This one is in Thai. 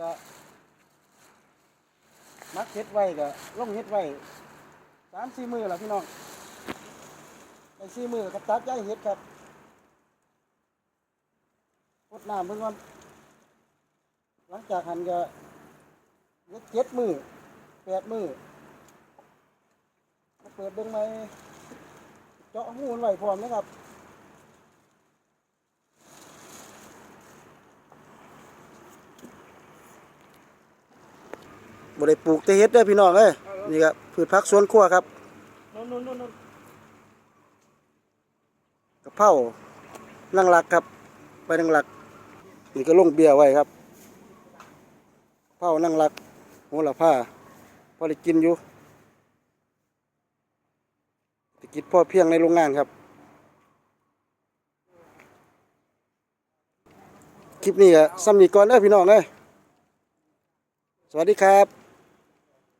ก็มักเฮ็ดไว้ก็ลงเฮ็ดไว้สามสี่มือแล้วพี่น้องไปสี่มือกับตัดย้ายเฮ็ดครับกดน้ำเพิ่งก่อนหลังจากหันก็เฮ็ดเจ็ดมือแปดมือมาเปิดเบิ่งไหมเจาะหูนไว้พร้อมนะครับ บ่ได้ปลูกแต่เฮ็ดเด้อพี่น้องเอ้ยนี่ครับพืชผักสวนครัวครับนู่นนู่นนู่นนู่นกะเพรานั่งหลักครับไปนั่งหลักนี่ก็ลงเบียไว้ครับกะเพรานั่งหลักโหระพาพอได้กินอยู่จะกินพ่อเพียงในโรงงานครับ คลิปนี้ก็ซ้ำนี้ก่อนเด้อพี่น้องเอ้ยสวัสดีครับ